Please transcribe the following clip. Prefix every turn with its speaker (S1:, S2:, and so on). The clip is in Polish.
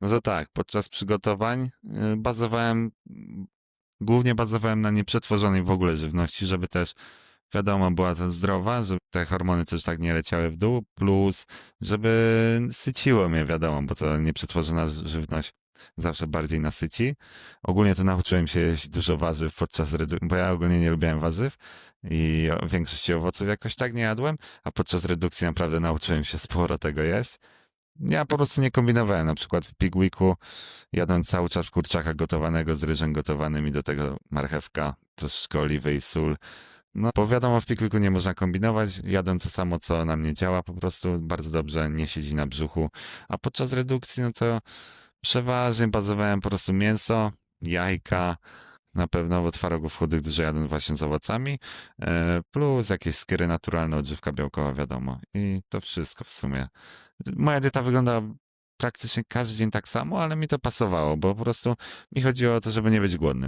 S1: No to tak, podczas przygotowań y, bazowałem, mm, głównie bazowałem na nieprzetworzonej w ogóle żywności, żeby też, wiadomo, była to zdrowa, żeby te hormony też tak nie leciały w dół, plus żeby syciło mnie, wiadomo, bo to nieprzetworzona żywność zawsze bardziej nasyci. Ogólnie to nauczyłem się jeść dużo warzyw podczas redukcji, bo ja ogólnie nie lubiłem warzyw i większości owoców jakoś tak nie jadłem, a podczas redukcji naprawdę nauczyłem się sporo tego jeść. Ja po prostu nie kombinowałem. Na przykład w Pig Weeku jadłem cały czas kurczaka gotowanego z ryżem gotowanym i do tego marchewka, troszeczkę oliwy i sól. No, bo wiadomo, w Pig Weeku nie można kombinować. Jadłem to samo, co na mnie działa po prostu. Bardzo dobrze, nie siedzi na brzuchu. A podczas redukcji, no to przeważnie bazowałem po prostu mięso, jajka, na pewno, bo twarogów chudych dużo jadłem właśnie z owocami, e, plus jakieś skiery naturalne, odżywka białkowa, wiadomo. I to wszystko w sumie. Moja dieta wygląda praktycznie każdy dzień tak samo, ale mi to pasowało, bo po prostu mi chodziło o to, żeby nie być głodnym.